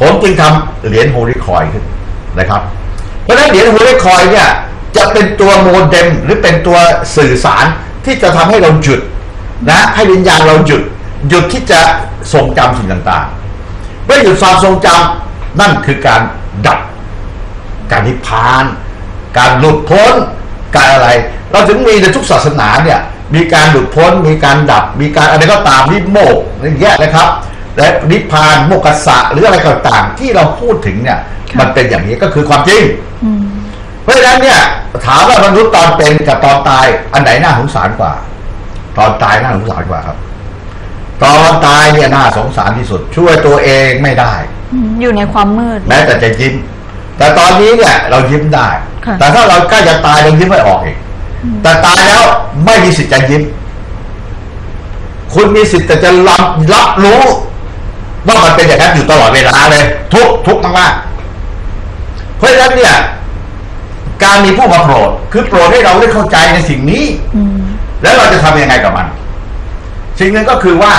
ผมจึงทำเหรียญโฮลิคอยขึ้นนะครับ เพราะฉะนั้นเหรียญโฮลิคอยเนี่ยจะเป็นตัวโมเด็มหรือเป็นตัวสื่อสารที่จะทำให้เราหยุดนะให้วิญญาณเราหยุด หยุดที่จะทรงจำสิ่งต่างๆ เมื่อหยุดความทรงจำนั่นคือการดับ การนิพพาน การหลุดพ้นการอะไร เราถึงมีในทุกศาสนาเนี่ยมีการหลุดพ้น มีการดับ มีการอะไรก็ตามนิโมกอย่างเงี้ยนะครับ และนิพพานโมกขสะหรืออะไรก็ตามที่เราพูดถึงเนี่ยค่ะมันเป็นอย่างนี้ก็คือความจริงอืมเพราะฉะนั้นเนี่ย ถามว่ามนุษย์ตอนเป็นกับตอนตาย อันไหนน่าสงสารกว่า ตอนตายน่าสงสารกว่าครับ ตอนตายเนี่ยน่าสงสารที่สุด ช่วยตัวเองไม่ได้อืมอยู่ในความมืดแม้แต่จะยิ้ม แต่ตอนนี้เนี่ย เรายิ้มได้ค่ะแต่ถ้าเราใกล้จะตายเรายิ้มไม่ออกเองแต่ตายแล้วไม่มีสิทธิ์จะยิ้ม คุณมีสิทธิ์แต่จะรับรับรู้ ว่ามันเป็นอย่างนั้นอยู่ตลอดเวลาเลย ทุกทุกมากๆเพราะฉะนั้นเนี่ย การมีผู้มาโปรด คือโปรดให้เราได้เข้าใจในสิ่งนี้อืมแล้วเราจะทำยังไงกับมัน สิ่งหนึ่งก็คือว่า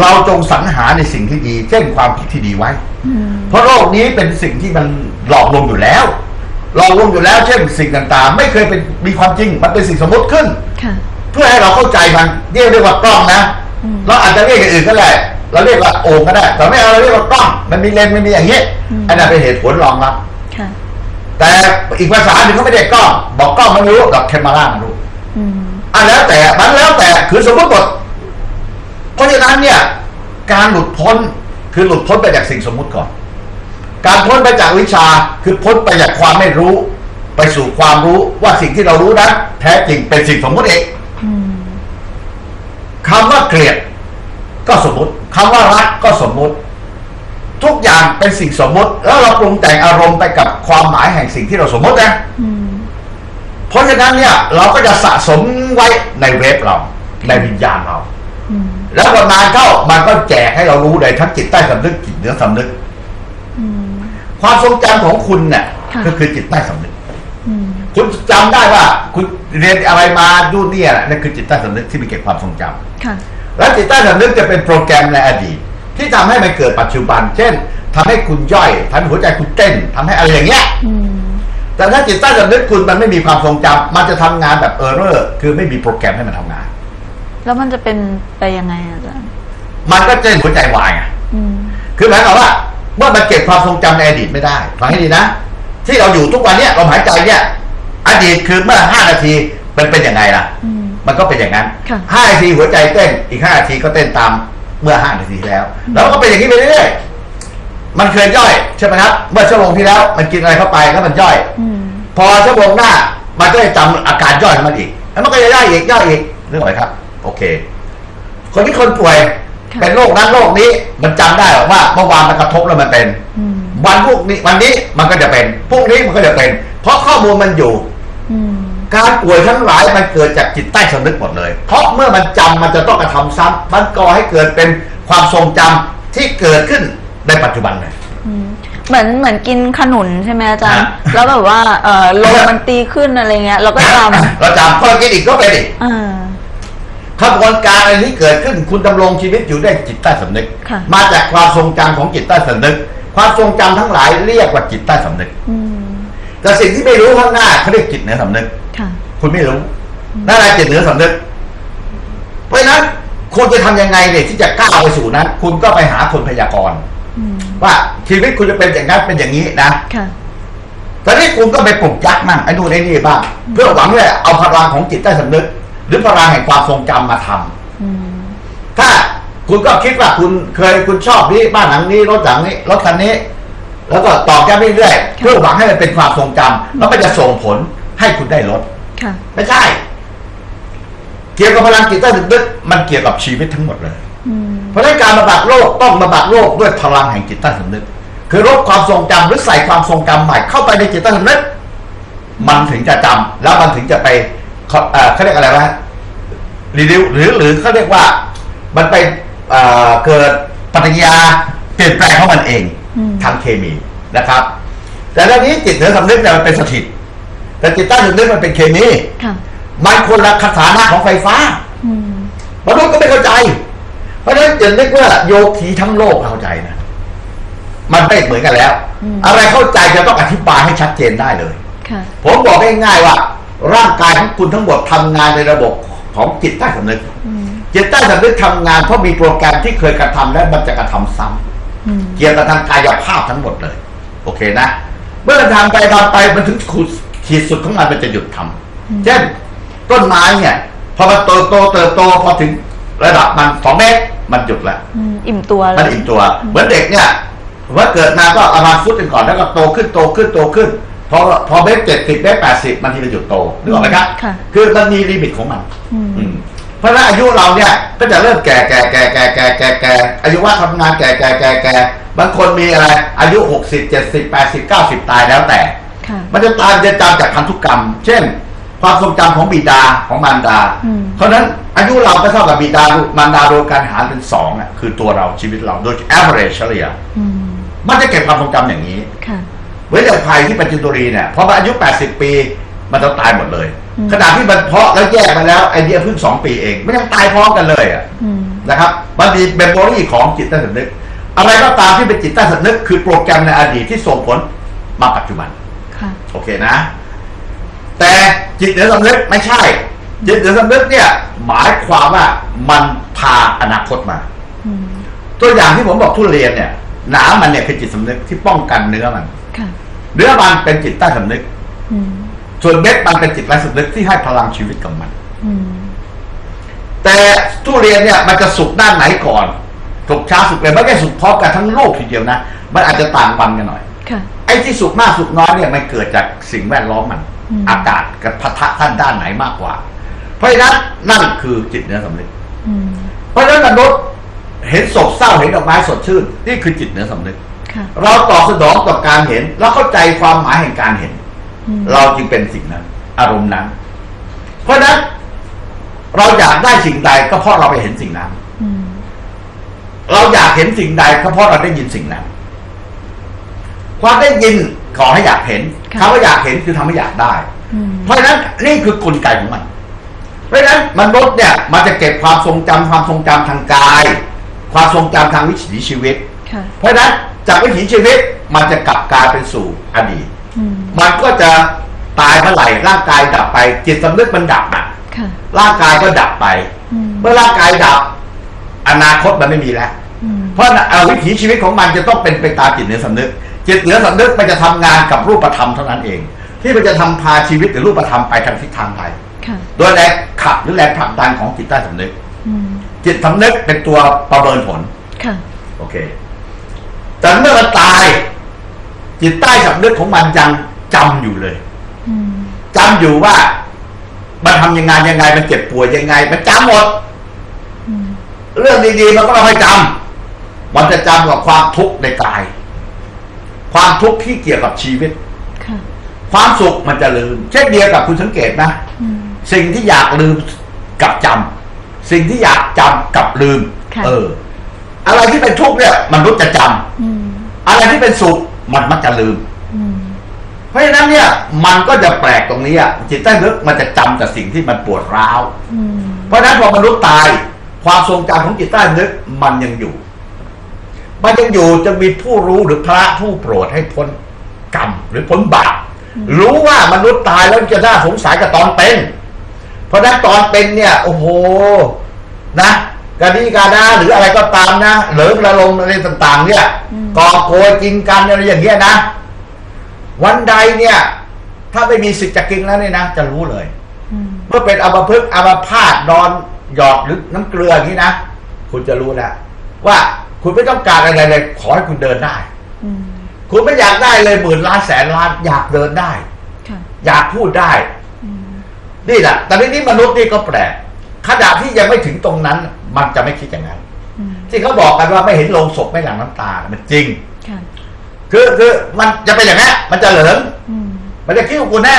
เราจงสรรหาในสิ่งที่ดี เช่นความคิดที่ดีไว้อืมเพราะโลกนี้เป็นสิ่งที่มันหลอกลวงอยู่แล้ว หลอกลวงอยู่แล้ว เช่นสิ่งต่างๆ ไม่เคยเป็นมีความจริง มันเป็นสิ่งสมมติขึ้นค่ะเพื่อให้เราเข้าใจมันเรียกเรียกว่ากล้องนะอืมเราอาจจะเรียกอย่างอื่นก็ได้ เราเรียกว่าโอ่งก็ได้แต่ไม่เอาเราเรียกว่ากล้องมันมีเลนส์มันมีอย่างนี้อืมอันนั้นเป็นเหตุผลรองรับค่ะ แต่อีกภาษาหนึ่งเขาไม่ได้กล้องบอกกล้องมันรู้กับแคมรามันรู้อืมอันแล้วแต่มันแล้วแต่คือสมมติหมดเพราะฉะนั้นเนี่ย การหลุดพ้นคือหลุดพ้นไปจากสิ่งสมมุติก่อน การพ้นไปจากวิชาคือพ้นไปจากความไม่รู้ ไปสู่ความรู้ว่าสิ่งที่เรารู้นั้นแท้จริงเป็นสิ่งสมมุติเองอืมคำว่าเกลียดก็สมมุติ คำว่ารักก็สมมุติ ทุกอย่างเป็นสิ่งสมมุติ แล้วเราปรุงแต่งอารมณ์ไปกับความหมายแห่งสิ่งที่เราสมมตินะอืมเพราะฉะนั้นเนี่ย เราก็จะสะสมไว้ในเวฟเราในวิญญาณเราอืมแล้วพอนานเข้ามันก็แจกให้เรารู้เลยทั้งจิตใต้สำนึกจิตเหนือสำนึกอืมความทรงจำของคุณเนี่ยค่ะก็คือจิตใต้สำนึกอืมคุณจำได้ว่า คุณเรียนอะไรมาดูเนี่ยแหละนั่นคือจิตใต้สำนึกที่มีเก็บความทรงจำค่ะ และจิตใต้สำนึกจะเป็นโปรแกรมในอดีต ที่ทำให้มันเกิดปัจจุบัน เช่นทำให้คุณย่อยทำให้หัวใจคุณเต้นทำให้อะไรอย่างเงี้ยอืมแต่ถ้าจิตใต้สำนึกคุณมันไม่มีความทรงจำมันจะทำงานแบบเออร์เรอร์คือไม่มีโปรแกรมให้มันทำงาน แล้วมันจะเป็นไปยังไงอาจารย์มันก็เต้นหัวใจวายไงอืมคือหมายความว่า เมื่อมันเก็บความทรงจำในอดีตไม่ได้ฟังให้ดีนะที่เราอยู่ทุกวันเนี้ยลมหายใจเนี่ยอดีตคือเมื่อห้านาทีมันเป็นยังไงล่ะอื มมันก็เป็นอย่างนั้นค่ะห้านาทีหัวใจเต้นอีกห้านาทีก็เต้นตามเมื่อห้านาทีแล้ว แล้วก็เป็นอย่างนี้ไปเรื่อยๆมันเคยย่อยใช่ไหมครับ เมื่อชั่วโมงที่แล้ว มันกินอะไรเข้าไปแล้วมันย่อยอืมพอชั่วโมงหน้า มันก็จะจำอาการย่อยของมันอีก แล้วมันก็จะย่อยอีกย่อยอีกเรื่องอะไรครับ โอเค คนที่คนป่วยค่ะเป็นโรคนั้นโรคนี้มันจำได้หรอกว่าเมื่อวานมันกระทบแล้วมันเป็นอืมวันพวกนี้วันนี้มันก็จะเป็นพรุ่งนี้มันก็จะเป็น เพราะข้อมูลมันอยู่อืม การป่วยทั้งหลายมันเกิดจากจิตใต้สำนึกหมดเลย เพราะเมื่อมันจำมันจะต้องกระทำซ้ำมันก่อให้เกิดเป็นความทรงจำที่เกิดขึ้นในปัจจุบันเลยอืมเหมือนเหมือนกินขนุนใช่ไหมอาจารย์ฮะแล้วแบบว่าเออลมมันตีขึ้นอะไรเงี้ยเราก็จเราจำพอเรากินอีกก็เป็นอีกำอ่าขบวนการอะไรที่เกิดขึ้นคุณดำรงชีวิตอยู่ด้วยจิตใต้สำนึกค่ะมาจากความทรงจำของจิตใต้สำนึก ความทรงจำทั้งหลายเรียกว่าจิตใต้สำนึกอืม แต่สิ่งที่ไม่รู้ข้างหน้าเขาเรียกจิตเหนือสำนึกค่ะ คุณไม่รู้นั่นแหละจิตเหนือสำนึก เพราะฉะนั้นคุณจะทำยังไงเนี่ยที่จะก้าวไปสู่นั้น คุณก็ไปหาคนพยากรณ์อืมว่าชีวิตคุณจะเป็นอย่างนั้นเป็นอย่างนี้นะค่ะตอนนี้คุณก็ไปปลุกยักษ์มั่งไอ้นู่นไอ้นี่บ้างเพื่อหวังว่าเอาพลังของจิตใต้สำนึก หรือพลังแห่งความทรงจำมาทำอืมถ้าคุณก็คิดว่าคุณเคยคุณชอบนี้บ้านหลังนี้รถหลังนี้รถคันนี้ แล้วก็ตอกย้ำเรื่อยๆเพื่อหวังให้มันเป็นความทรงจำแล้วมันจะส่งผลให้คุณได้รถค่ะไม่ใช่ เกี่ยวกับพลังจิตใต้สำนึกมันเกี่ยวกับชีวิตทั้งหมดเลยอืมเพราะฉะนั้นการบำบัดโรคต้องบำบัดโรคด้วยพลังแห่งจิตใต้สำนึก คือลดความทรงจำหรือใส่ความทรงจำใหม่เข้าไปในจิตใต้สำนึกมันถึงจะจำแล้วมันถึงจะไปเขาเอ่อเขาเรียกอะไรวะรีดิวหรือหรือเขาเรียกว่า มันไปเอ่อเกิดปฏิกิริยาเปลี่ยนแปลงของมันเองอืม ทางเคมีนะครับ แต่เรื่องนี้จิตเหนือสำนึกเนี่ยมันเป็นสถิต แต่จิตใต้สำนึกมันเป็นเคมีค่ะมันคนละคาถานะของไฟฟ้าอืมมนุษย์ก็ไม่เข้าใจ เพราะฉะนั้นอย่านึกว่าโยคีทั้งโลกเข้าใจนะมันไม่เหมือนกันแล้วอืมอะไรเข้าใจจะต้องอธิบายให้ชัดเจนได้เลยค่ะผมบอกง่ายๆว่า ร่างกายของคุณทั้งหมดทำงานในระบบของจิตใต้สำนึกอืมจิตใต้สำนึกทำงานเพราะมีโปรแกรมที่เคยกระทำและมันจะกระทำซ้ำอืม เกี่ยวกับทางกายภาพทั้งหมดเลย โอเคนะ เมื่อมันทำไปทำไปมันถึงขีดขีดสุดของมันมันจะหยุดทำเช่น ต้นไม้เนี่ย พอมันโตโตเติบโตพอถึงระดับมันสองเมตรมันหยุดละอืมอิ่มตัวเลมันยอิ่มตัว เหมือนเด็กเนี่ยว่าเกิดมาก็ประมาณฟุตหนึ่งก่อนแล้วก็โตขึ้นโตขึ้นโตขึ้นพอพอเมตรเจ็ดสิบเมตรแปดสิบมันทีมันหยุดโตนึกออกไหมครับค่ะคือมันมีลิมิตของมัน อืมอืมเพ ราะฉะนั้นอายุเราเนี่ยก็จะเริ่มแก่แก่แก่แก่แก่แก่แก่อายุว่าทำงานแก่แก่แก่แก่บางคนมีอะไร อายุหกสิบเจ็ดสิบแปดสิบเก้าสิบตายแล้วแต่ค่ะมันจะตายจะจำจากพันธุกรรม เช่น ความทรงจำของบิดาของมารดาอืมเพราะฉะนั้นอายุเราก็เท่ากับบิดามารดารวมกันหารเป็นสองอะคือตัวเราชีวิตเราโดย average เฉลี่ยอืมมันจะเก็บความทรงจำอย่างนี้ค่ะเว้นแต่ภัยที่เป็นจินตุรีเนี่ยพอมาอายุ 80 ปี มันจะตายหมดเลย อืมขณะที่มันเพาะแล้วแยกมาแล้วไอเดียเพิ่งสองปีเอง ไม่ยังตายพร้อมกันเลยอะอืมนะครับมันมีเมมโมรีของจิตใต้สำนึก อะไรก็ตามที่เป็นจิตใต้สำนึก คือโปรแกรมในอดีตที่ส่งผลมาปัจจุบันค่ะโอเคนะ แต่จิตเหนือสำนึกไม่ใช่ จิตเหนือสำนึกเนี่ย หมายความว่ามันพาอนาคตมาอืมตัวอย่างที่ผมบอกทุเรียนเนี่ยหนามมันเนี่ยคือจิตสำนึกที่ป้องกันเนื้อมันค่ะเนื้อมันเป็นจิตใต้สำนึกอืม ส่วนเม็ดมันเป็นจิตใต้สำนึกที่ให้พลังชีวิตกับมันอืมแต่ทุเรียนเนี่ยมันจะสุกด้านไหนก่อนสุกช้าสุกเร็วไม่ได้สุกพร้อมกันทั้งลูกทีเดียวนะ มันอาจจะต่างวันกันหน่อยค่ะไอ้ที่สุกมากสุกน้อยเนี่ยมันเกิดจากสิ่งแวดล้อมมันอืมอากาศกับพัทะท่านด้านไหนมากกว่า เพราะฉะนั้นนั่นคือจิตเนื้อสำนึกอืมเพราะฉะนั้นมนุษย์เห็นศพเศร้าเห็นดอกไม้สดชื่น นี่คือจิตเนื้อสำนึกค่ะเราตอบสนองต่อการเห็น แล้วเข้าใจความหมายแห่งการเห็นอืม เราจึงเป็นสิ่งนั้น อารมณ์นั้น เพราะฉะนั้น เราอยากได้สิ่งใดก็เพราะเราไปเห็นสิ่งนั้นอืมเราอยากเห็นสิ่งใดก็เพราะเราได้ยินสิ่งนั้นความได้ยินขอให้อยากเห็นคำว่าอยากเห็นคือทำให้อยากได้อืมเพราะฉะนั้นนี่คือกลไกของมัน เพราะฉะนั้นมนุษย์เนี่ย มันจะเก็บความทรงจำความทรงจำทางกาย ความทรงจำทางวิถีชีวิตค่ะเพราะฉะนั้นจากวิถีชีวิตมันจะกลับกลายเป็นสู่อดีตอื มมันก็จะตายเมื่อไหร่ร่างกายดับไป จิตสำนึกมันดับอะค่ะร่างกายก็ดับไปอืมเมื่อร่างกายดับ อนาคตมันไม่มีแล้วอืมเพราะเอ่อวิถีชีวิตของมันจะต้องเป็นไปตามจิตเหนือสำนึก จิตเหนือสำนึกมันจะทำงานกับรูปธรรมเท่านั้นเอง ที่มันจะทำพาชีวิตหรือรูปธรรมไปทางทิศทางใดค่ะโดยแรงขับหรือแรงผลักดันของจิตใต้สำนึกอืมจิตสำนึกเป็นตัวประเมินผลค่ะโอเคแต่เมื่อมันตาย จิตใต้สำนึกของมันยังจำอยู่เลยอืมจำอยู่ว่า มันทำยังไงยังไง มันเจ็บป่วยยังไง มันจำหมดอืมเรื่องดีๆมันก็ไม่ค่อยจำมันจะจำกับความทุกข์ในกาย ความทุกข์ที่เกี่ยวกับชีวิตค่ะความสุขมันจะลืม เช่นเดียวกับคุณสังเกตนะอืมสิ่งที่อยากลืมกับจำสิ่งที่อยากจำกับลืมค่ะเออ อะไรที่เป็นทุกข์เนี่ยมนุษย์จะจำอืมอะไรที่เป็นสุข มันมักจะลืมอืม เพราะฉะนั้นเนี่ย มันก็จะแปลกตรงนี้อะจิตใต้ลึกมันจะจำแต่สิ่งที่มันปวดร้าวอืมเพราะฉะนั้นพอมนุษย์ตาย ความทรงจำของจิตใต้ลึกมันยังอยู่ มันยังอยู่จะมีผู้รู้หรือพระผู้โปรดให้พ้นกรรมหรือพ้นบาปรู้ว่ามนุษย์ตายแล้วจะน่าสงสัยกับตอนเป็น เพราะฉะนั้นตอนเป็นเนี่ย โอ้โห นะ กะดีกาดาหรืออะไรก็ตามนะเหลิงระลมอะไรต่าง ๆ เนี่ยก่อโกยกินกันอะไรอย่างเงี้ยนะ วันใดเนี่ย ถ้าไม่มีสิทธิ์จะกินแล้วเนี่ยนะ จะรู้เลยอืมเมื่อเป็นอัมพฤกษ์อัมพาตนอนหยอดหรือน้ำเกลืออย่างนี้นะคุณจะรู้แล้วว่าคุณไม่ต้องการอะไรเลยขอให้คุณเดินได้อืมคุณไม่อยากได้เลยหมื่นล้านแสนล้าน อยากเดินได้ค่ะอยากพูดได้อืมนี่แหละแต่ทีนี้มนุษย์นี่ก็แปลก ขณะที่ยังไม่ถึงตรงนั้น มันจะไม่คิดอย่างนั้นอืมที่เขาบอกกันว่าไม่เห็นโลงศพไม่หลั่งน้ำตา มันจริงค่ะคือคือมันจะเป็นอย่างนี้นมันจะเหลิงอืมมันจะคิดว่ากูแน่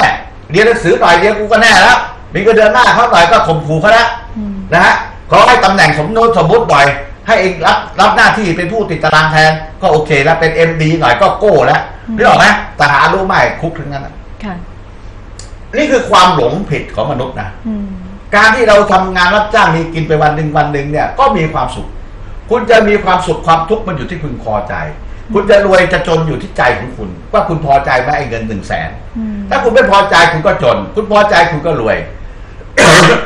เรียนหนังสือหน่อยเดียวกูก็แน่แล้วมีก็เดือนหน้าเขาหน่อยก็ข่มขู่เขาแล้วอืมนะฮะขอให้ตำแหน่งสมนุสมมุติหน่อย ให้เองรับรับหน้าที่เป็นผู้ติดตารางแทน ก็โอเคแล้วเป็นเอ็มดีหน่อยก็โก้แล้วนึกออกไหมทหารรู้ไหมคุกทั้งนั้นน่ะค่ะนี่คือความหลงผิดของมนุษย์นะอืม การที่เราทำงานรับจ้างมีกินไปวันหนึ่งวันหนึ่งเนี่ยก็มีความสุข คุณจะมีความสุขความทุกข์มันอยู่ที่คุณพอใจ คุณจะรวยจะจนอยู่ที่ใจของคุณ ว่าคุณพอใจไหมไอ้เงินหนึ่งแสนอืมถ้าคุณไม่พอใจคุณก็จน คุณพอใจคุณก็รวย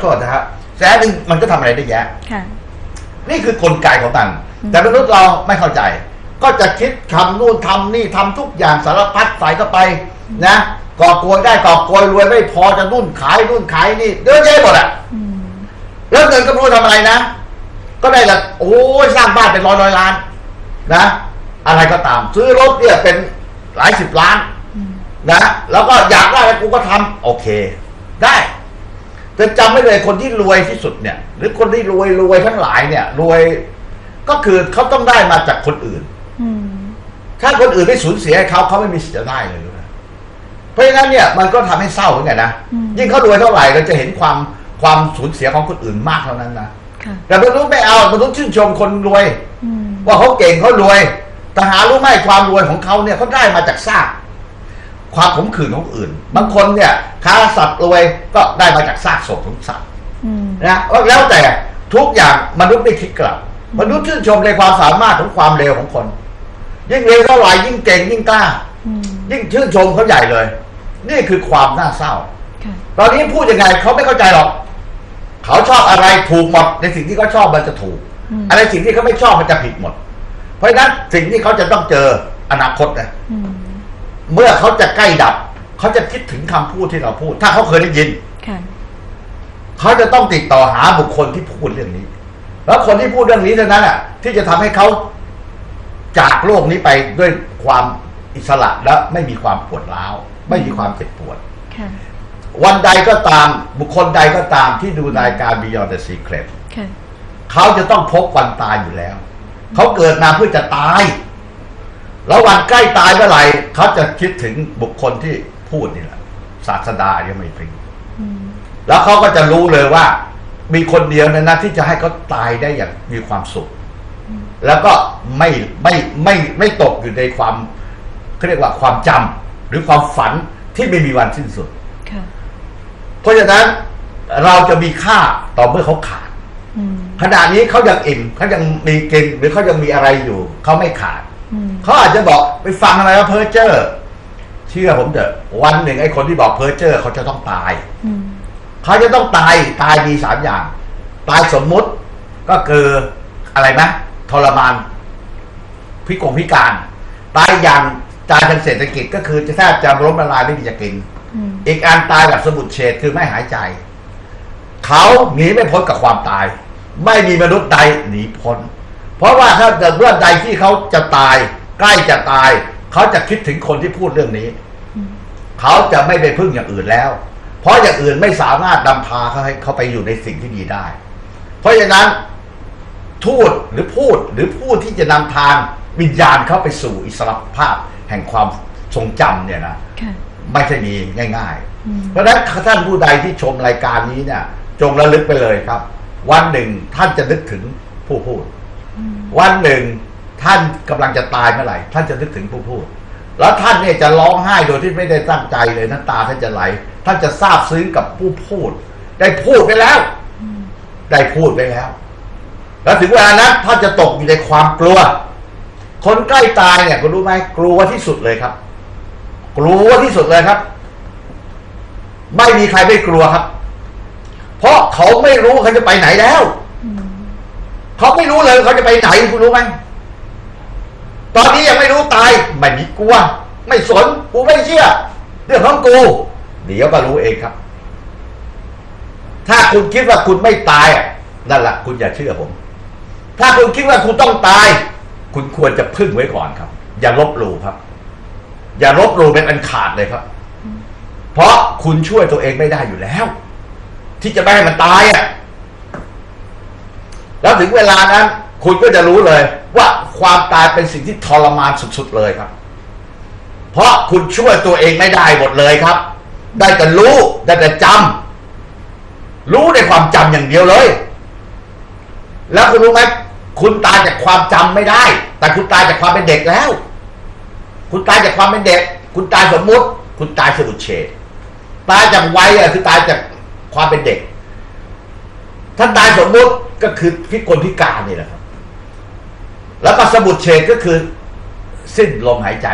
โทษนะครับแสนหนึ่งมันก็ทำอะไรได้แยะค่ะนี่คือกลไกของมันอืมแต่มนุษย์เราไม่เข้าใจ ก็จะคิดทำนู่นทำนี่ทำทุกอย่างสารพัดใส่เข้าไปนะ ก่อโกยได้ก่อโกยรวยไม่พอจะนู่นขายนู่นขายนี่เยอะแยะหมดอะอืมแล้วเงินก็ไม่รู้ทำอะไรนะ ก็ได้ละโอ้ยสร้างบ้านเป็นร้อยร้อยล้าน นะ อะไรก็ตาม ซื้อรถเนี่ยเป็นหลายสิบล้านอืมนะแล้วก็อยากได้อะไรกูก็ทำโอเค ได้แต่จำไว้เลยคนที่รวยที่สุดเนี่ย หรือคนที่รวยรวยทั้งหลายเนี่ย รวยก็คือเขาต้องได้มาจากคนอื่นอืมถ้าคนอื่นไม่สูญเสียให้เขาเขาไม่มีสิทธิ์จะได้เลยรู้ไหม เพราะฉะนั้นเนี่ยมันก็ทำให้เศร้าเหมือนกันนะยิ่งเขารวยเท่าไหร่เราจะเห็นความความสูญเสียของคนอื่นมากเท่านั้นนะค่ะ แต่มนุษย์ไม่เอามนุษย์ชื่นชมคนรวย อืม ว่าเขาเก่งเขารวยแต่หารู้ไหมความรวยของเขาเนี่ยเขาได้มาจากซากความขมขื่นของคนอื่น บางคนเนี่ยค้าสัตว์รวยก็ได้มาจากซากศพของสัตว์ อืม นะว่าแล้วแต่ทุกอย่างมนุษย์ไม่คิดกลับ มนุษย์ชื่นชมในความสามารถของความเร็วของคน ยิ่งเร็วเท่าไหร่ยิ่งเก่งยิ่งกล้าอืม ยิ่งชื่นชมเขาใหญ่เลย นี่คือความน่าเศร้าค่ะตอนนี้พูดยังไงเขาไม่เข้าใจหรอก เขาชอบอะไรถูกหมดในสิ่งที่เขาชอบมันจะถูกอืมอะไรสิ่งที่เขาไม่ชอบมันจะผิดหมด เพราะฉะนั้นสิ่งที่เขาจะต้องเจออนาคตนะอืมเมื่อเขาจะใกล้ดับ เขาจะคิดถึงคำพูดที่เราพูด ถ้าเขาเคยได้ยินค่ะเขาจะต้องติดต่อหาบุคคลที่พูดเรื่องนี้ แล้วคนที่พูดเรื่องนี้เท่านั้นอะ ที่จะทำให้เขาจากโลกนี้ไปด้วยความ อิสระและไม่มีความปวดร้าว ไม่มีความเจ็บปวดค่ะวันใดก็ตามบุคคลใดก็ตามที่ดูรายการ Beyond the Secret ค่ะเขาจะต้องพบวันตายอยู่แล้ว เขาเกิดมาเพื่อจะตาย แล้ววันใกล้ตายเมื่อไหร่เขาจะคิดถึงบุคคลที่พูดนี่แหละ ศาสดายังไม่พริงอืมแล้วเขาก็จะรู้เลยว่า มีคนเดียวในนั้นที่จะให้เขาตายได้อย่างมีความสุข แล้วก็ไม่ไม่ไม่ไม่ตกอยู่ในความ เขาเรียกว่าความจำหรือความฝันที่ไม่มีวันสิ้นสุดค่ะเพราะฉะนั้นเราจะมีค่าต่อเมื่อเขาขาดอืมขณะนี้เขายังอิ่มเขายังมีกินหรือเขายังมีอะไรอยู่ เขาไม่ขาดอืมเขาอาจจะบอกไปฟังอะไรว่าเพอเจอร์เชื่อผมเถอะวันหนึ่งไอ้คนที่บอกเพอเจอร์เขาจะต้องตายอืมเขาจะต้องตายตายมีสามอย่าง ตายสมมุติก็คืออะไรนะทรมานพิกงพิการ ตายอย่าง ตายทางเศรษฐกิจก็คือจะแทบจะล้มละลายไม่มีจะกินอืมอีกอันตายแบบสมุดเฉดคือไม่หายใจ เขาหนีไม่พ้นกับความตาย ไม่มีมนุษย์ใดหนีพ้น เพราะว่าถ้าเกิดเมื่อใดที่เขาจะตาย ใกล้จะตาย เขาจะคิดถึงคนที่พูดเรื่องนี้อืมเขาจะไม่ไปพึ่งอย่างอื่นแล้ว เพราะอย่างอื่นไม่สามารถนำพาเขาให้เขาไปอยู่ในสิ่งที่ดีได้ เพราะฉะนั้นทูตหรือพูดหรือผู้ที่จะนำทางวิญญาณเข้าไปสู่อิสรภาพ แห่งความทรงจำเนี่ยนะค่ะ ไม่ใช่มีง่าย อืม ๆ เพราะฉะนั้นท่านผู้ใดที่ชมรายการนี้เนี่ย จงระลึกไปเลยครับ วันหนึ่งท่านจะนึกถึงผู้พูด อืมวันหนึ่งท่านกำลังจะตายเมื่อไหร่ ท่านจะนึกถึงผู้พูด แล้วท่านเนี่ยจะร้องไห้โดยที่ไม่ได้ตั้งใจเลยน้ำตาท่านจะไหล ท่านจะซาบซึ้งกับผู้พูด ได้พูดไปแล้ว อืมได้พูดไปแล้ว แล้วถึงเวลานั้นท่านจะตกอยู่ในความกลัว คนใกล้ตายเนี่ยคุณรู้ไหมกลัวที่สุดเลยครับ กลัวที่สุดเลยครับ ไม่มีใครไม่กลัวครับ เพราะเขาไม่รู้เขาจะไปไหนแล้วเขาไม่รู้เลยเขาจะไปไหนคุณรู้ไหมตอนนี้ยังไม่รู้ตายไม่มีกลัว ไม่สนกูไม่เชื่อเรื่องของกูเดี๋ยวก็รู้เองครับ ถ้าคุณคิดว่าคุณไม่ตายอะนั่นแหละคุณอย่าเชื่อผม ถ้าคุณคิดว่าคุณต้องตาย คุณควรจะพึ่งไว้ก่อนครับ อย่าลบหลู่ครับ อย่าลบหลู่เป็นอันขาดเลยครับ เพราะคุณช่วยตัวเองไม่ได้อยู่แล้ว ที่จะไม่ให้มันตายอะแล้วถึงเวลานั้น คุณก็จะรู้เลย ว่าความตายเป็นสิ่งที่ทรมานสุดๆเลยครับ เพราะคุณช่วยตัวเองไม่ได้หมดเลยครับ ได้แต่รู้ได้แต่จำรู้ในความจำอย่างเดียวเลย แล้วคุณรู้ไหม คุณตายจากความจำไม่ได้ แต่คุณตายจากความเป็นเด็กแล้ว คุณตายจากความเป็นเด็ก คุณตายสมมุติ คุณตายสมุดเฉดตายจากวัยอะคือตายจากความเป็นเด็กท่านตายสมมุติก็คือพิกลพิการนี่แหละครับ แล้วก็สมุดเฉดก็คือ สิ้นลมหายใจ